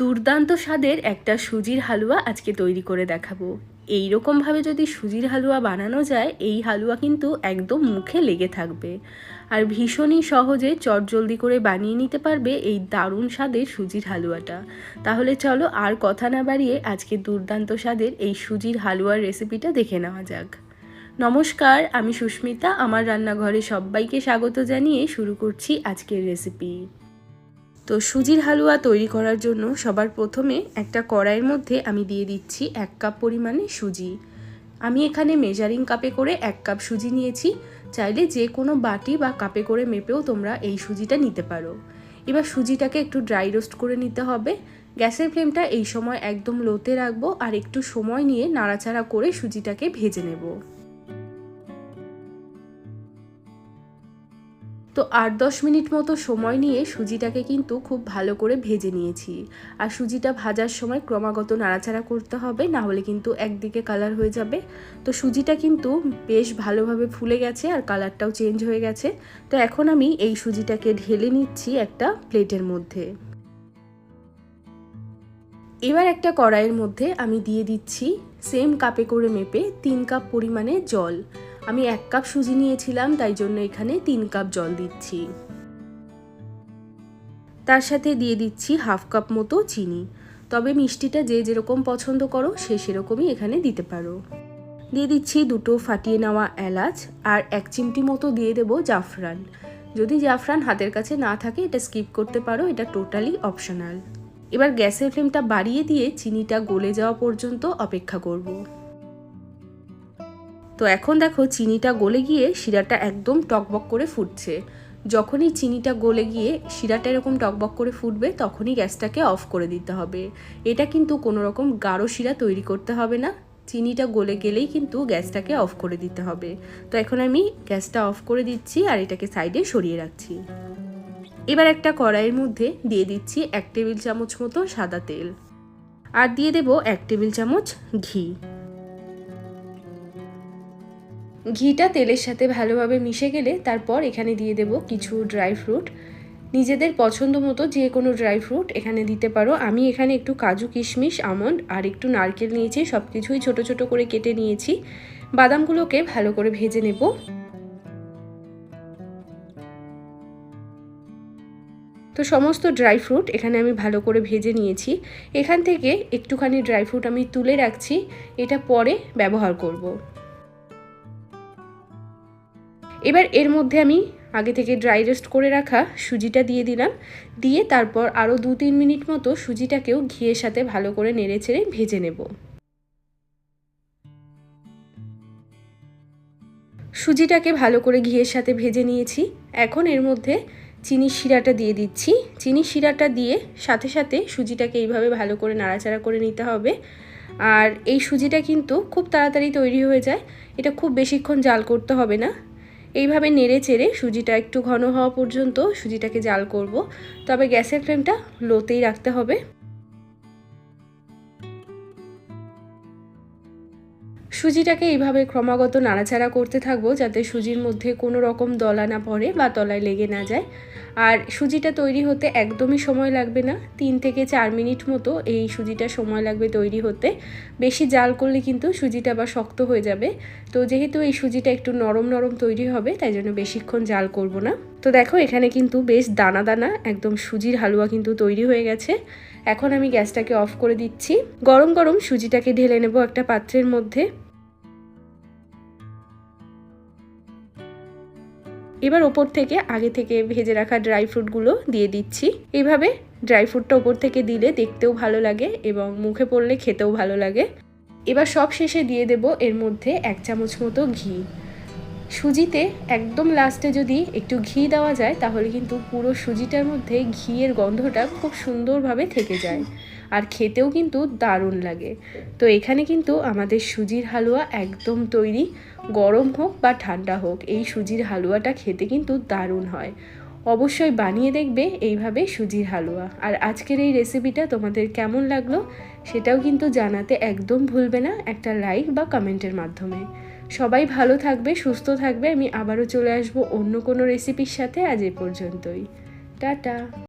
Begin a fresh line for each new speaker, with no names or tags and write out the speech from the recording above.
দুর্দান্ত স্বাদের একটা সুজির হালুয়া আজকে তৈরি করে দেখাবো। এই রকমভাবে যদি সুজির হালুয়া বানানো যায়, এই হালুয়া কিন্তু একদম মুখে লেগে থাকবে। আর ভীষণই সহজে চটজলদি করে বানিয়ে নিতে পারবে এই দারুণ স্বাদের সুজির হালুয়াটা। তাহলে চলো আর কথা না বাড়িয়ে আজকে দুর্দান্ত স্বাদের এই সুজির হালুয়ার রেসিপিটা দেখে নেওয়া যাক। নমস্কার, আমি সুস্মিতা, আমার রান্নাঘরে সবাইকে স্বাগত জানিয়ে শুরু করছি আজকের রেসিপি। তো সুজির হালুয়া তৈরি করার জন্য সবার প্রথমে একটা কড়াইয়ের মধ্যে আমি দিয়ে দিচ্ছি এক কাপ পরিমাণে সুজি। আমি এখানে মেজারিং কাপে করে এক কাপ সুজি নিয়েছি। চাইলে যে কোনো বাটি বা কাপে করে মেপেও তোমরা এই সুজিটা নিতে পারো। এবার সুজিটাকে একটু ড্রাই রোস্ট করে নিতে হবে। গ্যাসের ফ্লেমটা এই সময় একদম লোতে রাখব আর একটু সময় নিয়ে নাড়াচাড়া করে সুজিটাকে ভেজে নেব। তো আট দশ মিনিট মতো সময় নিয়ে সুজিটাকে কিন্তু খুব ভালো করে ভেজে নিয়েছি। আর সুজিটা ভাজার সময় ক্রমাগত নাড়াচাড়া করতে হবে, না হলে কিন্তু একদিকে কালার হয়ে যাবে। তো সুজিটা কিন্তু বেশ ভালোভাবে ফুলে গেছে আর কালারটাও চেঞ্জ হয়ে গেছে। তো এখন আমি এই সুজিটাকে ঢেলে নিচ্ছি একটা প্লেটের মধ্যে। এবার একটা কড়াইয়ের মধ্যে আমি দিয়ে দিচ্ছি সেম কাপে করে মেপে তিন কাপ পরিমাণে জল। আমি এক কাপ সুজি নিয়েছিলাম, তাই জন্য এখানে তিন কাপ জল দিচ্ছি। তার সাথে দিয়ে দিচ্ছি হাফ কাপ মতো চিনি। তবে মিষ্টিটা যে যেরকম পছন্দ করো, সে সেরকমই এখানে দিতে পারো। দিয়ে দিচ্ছি দুটো ফাটিয়ে নেওয়া এলাচ আর এক চিমটি মতো দিয়ে দেবো জাফরান। যদি জাফরান হাতের কাছে না থাকে, এটা স্কিপ করতে পারো, এটা টোটালি অপশনাল। এবার গ্যাসের ফ্লেমটা বাড়িয়ে দিয়ে চিনিটা গলে যাওয়া পর্যন্ত অপেক্ষা করব। তো এখন দেখো চিনিটা গলে গিয়ে শিরাটা একদম টকবক করে ফুটছে। যখনই চিনিটা গলে গিয়ে শিরাটা এরকম টকবক করে ফুটবে, তখনই গ্যাসটাকে অফ করে দিতে হবে। এটা কিন্তু কোনো রকম গাঢ় শিরা তৈরি করতে হবে না। চিনিটা গলে গেলেই কিন্তু গ্যাসটাকে অফ করে দিতে হবে। তো এখন আমি গ্যাসটা অফ করে দিচ্ছি আর এটাকে সাইডে সরিয়ে রাখছি। এবার একটা কড়াইয়ের মধ্যে দিয়ে দিচ্ছি এক টেবিল চামচ মতো সাদা তেল। আর দিয়ে দেব এক টেবিল চামচ ঘি। ঘিটা তেলের সাথে ভালোভাবে মিশে গেলে তারপর এখানে দিয়ে দেব কিছু ড্রাই ফ্রুট। নিজেদের পছন্দ মতো যে কোনো ড্রাই ফ্রুট এখানে দিতে পারো। আমি এখানে একটু কাজু, কিশমিশ, আমন্ড আর একটু নারকেল নিয়েছি। সব কিছুই ছোটো ছোটো করে কেটে নিয়েছি। বাদামগুলোকে ভালো করে ভেজে নেব। তো সমস্ত ড্রাই ফ্রুট এখানে আমি ভালো করে ভেজে নিয়েছি। এখান থেকে একটুখানি ড্রাই ফ্রুট আমি তুলে রাখছি। এটা পরে ব্যবহার করব। এবার এর মধ্যে আমি আগে থেকে ড্রাই রোস্ট করে রাখা সুজিটা দিয়ে দিলাম। দিয়ে তারপর আরও দু তিন মিনিট মতো সুজিটাকেও ঘিয়ের সাথে ভালো করে নেড়ে ছেড়ে ভেজে নেব। সুজিটাকে ভালো করে ঘিয়ের সাথে ভেজে নিয়েছি। এখন এর মধ্যে চিনি শিরাটা দিয়ে দিচ্ছি। চিনি শিরাটা দিয়ে সাথে সাথে সুজিটাকে এইভাবে ভালো করে নাড়াচাড়া করে নিতে হবে। আর এই সুজিটা কিন্তু খুব তাড়াতাড়ি তৈরি হয়ে যায়। এটা খুব বেশিক্ষণ জাল করতে হবে না। এইভাবে নেড়ে চেড়ে সুজিটা একটু ঘন হওয়া পর্যন্ত সুজিটাকে জাল করব। তবে গ্যাসের ফ্লেমটা লোতেই রাখতে হবে। সুজিটাকে এইভাবে ক্রমাগত নাড়াচাড়া করতে থাকব যাতে সুজির মধ্যে কোনো রকম দলা না পড়ে বা তলায় লেগে না যায়। আর সুজিটা তৈরি হতে একদমই সময় লাগবে না। তিন থেকে চার মিনিট মতো এই সুজিটা সময় লাগবে তৈরি হতে। বেশি জাল করলে কিন্তু সুজিটা আবার শক্ত হয়ে যাবে। তো যেহেতু এই সুজিটা একটু নরম নরম তৈরি হবে, তাই জন্য বেশিক্ষণ জাল করব না। তো দেখো, এখানে কিন্তু বেশ দানা দানা, একদম সুজির হালুয়া কিন্তু তৈরি হয়ে গেছে। এখন আমি গ্যাসটাকে অফ করে দিচ্ছি। গরম গরম সুজিটাকে ঢেলে নেব একটা পাত্রের মধ্যে। এবার ওপর থেকে, আগে থেকে ভেজে রাখা ড্রাই ফ্রুটগুলো দিয়ে দিচ্ছি। এইভাবে ড্রাই ফ্রুটটা ওপর থেকে দিলে দেখতেও ভালো লাগে এবং মুখে পড়লে খেতেও ভালো লাগে। এবার সব শেষে দিয়ে দেব এর মধ্যে এক চামচ মতো ঘি। সুজিতে একদম লাস্টে যদি একটু ঘি দেওয়া যায়, তাহলে কিন্তু পুরো সুজিটার মধ্যে ঘিয়ের গন্ধটা খুব সুন্দরভাবে থেকে যায়। আর খেতেও কিন্তু দারুণ লাগে। তো এখানে কিন্তু আমাদের সুজির হালুয়া একদম তৈরি। গরম হোক বা ঠান্ডা হোক, এই সুজির হালুয়াটা খেতে কিন্তু দারুণ হয়। অবশ্যই বানিয়ে দেখবে এইভাবে সুজির হালুয়া। আর আজকের এই রেসিপিটা তোমাদের কেমন লাগল সেটাও কিন্তু জানাতে একদম ভুলবে না একটা লাইক বা কমেন্টের মাধ্যমে। সবাই ভালো থাকবে, সুস্থ থাকবে। আমি আবারও চলে আসব অন্য কোনো রেসিপির সাথে। আজ এ পর্যন্তই। টাটা!